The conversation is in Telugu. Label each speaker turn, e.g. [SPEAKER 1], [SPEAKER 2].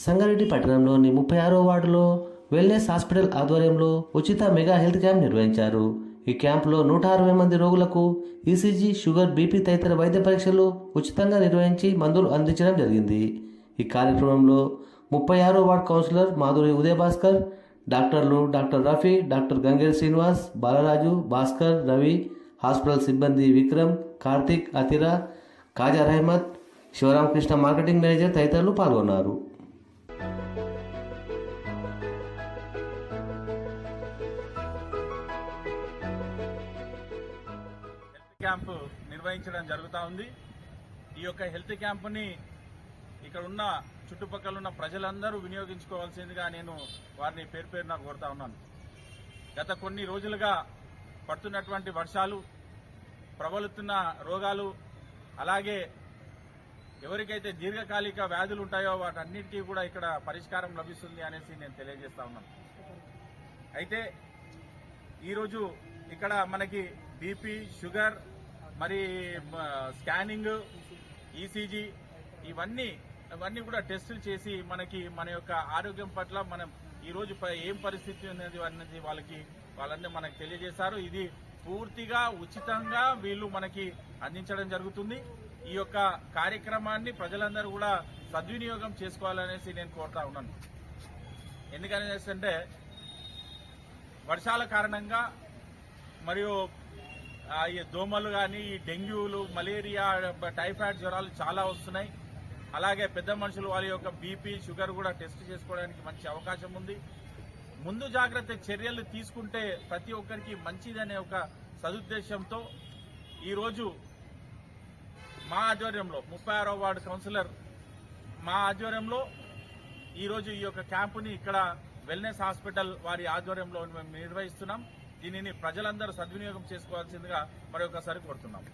[SPEAKER 1] సంగారెడ్డి పట్టణంలోని ముప్పై ఆరో వార్డులో వెల్నెస్ హాస్పిటల్ ఆధ్వర్యంలో ఉచిత మెగా హెల్త్ క్యాంప్ నిర్వహించారు. ఈ క్యాంపులో నూట అరవై మంది రోగులకు ఈసీజీ షుగర్ బీపీ తదితర వైద్య పరీక్షలు ఉచితంగా నిర్వహించి మందులు అందించడం జరిగింది. ఈ కార్యక్రమంలో ముప్పై ఆరో ward councillor Madhuri Udayabhaskar doctors doctor Rafi doctor Ganger Srinivas Balaraju Bhaskar Ravi hospital సిబ్బంది విక్రమ్ కార్తిక్ అతిరా కాజా రహమత్ శివరామకృష్ణ మార్కెటింగ్ మేనేజర్ తదితరులు పాల్గొన్నారు.
[SPEAKER 2] క్యాంప్ నిర్వహించడం జరుగుతూ ఉంది. ఈ యొక్క హెల్త్ క్యాంపుని ఇక్కడ ఉన్న చుట్టుపక్కల ఉన్న ప్రజలందరూ వినియోగించుకోవాల్సిందిగా నేను వారిని పేరు పేరున కోరుతా ఉన్నాను. గత కొన్ని రోజులుగా పడుతున్నటువంటి వర్షాలు ప్రబలుతున్న రోగాలు అలాగే ఎవరికైతే దీర్ఘకాలిక వ్యాధులు ఉంటాయో వాటన్నిటికీ కూడా ఇక్కడ పరిష్కారం లభిస్తుంది అనేసి నేను తెలియజేస్తా ఉన్నాను. అయితే ఈరోజు ఇక్కడ మనకి బీపీ షుగర్ మరి స్కానింగ్ ఈసీజీ ఇవన్నీ ఇవన్నీ కూడా టెస్టులు చేసి మనకి మన యొక్క ఆరోగ్యం పట్ల మనం ఈరోజు ఏం పరిస్థితి ఉన్నది అనేది వాళ్ళకి వాళ్ళందరూ మనకు తెలియజేశారు. ఇది పూర్తిగా ఉచితంగా వీళ్ళు మనకి అందించడం జరుగుతుంది. ఈ యొక్క కార్యక్రమాన్ని ప్రజలందరూ కూడా సద్వినియోగం చేసుకోవాలనేసి నేను కోరుతా ఉన్నాను. ఎందుకనేసి అంటే వర్షాల కారణంగా మరియు ఈ దోమలు కానీ ఈ డెంగ్యూలు మలేరియా టైఫాయిడ్ జ్వరాలు చాలా వస్తున్నాయి. అలాగే పెద్ద మనుషులు వాళ్ళ యొక్క బీపీ షుగర్ కూడా టెస్ట్ చేసుకోవడానికి మంచి అవకాశం ఉంది. ముందు జాగ్రత్త చర్యలు తీసుకుంటే ప్రతి ఒక్కరికి మంచిదనే ఒక సదుద్దేశంతో ఈరోజు మా ఆధ్వర్యంలో ముప్పై ఆరో వార్డు కౌన్సిలర్ మా ఆధ్వర్యంలో ఈరోజు ఈ యొక్క క్యాంపుని ఇక్కడ వెల్నెస్ హాస్పిటల్ వారి ఆధ్వర్యంలో మేము నిర్వహిస్తున్నాం. దీనిని ప్రజలందరూ సద్వినియోగం చేసుకోవాల్సిందిగా మరొకసారి కోరుతున్నాం.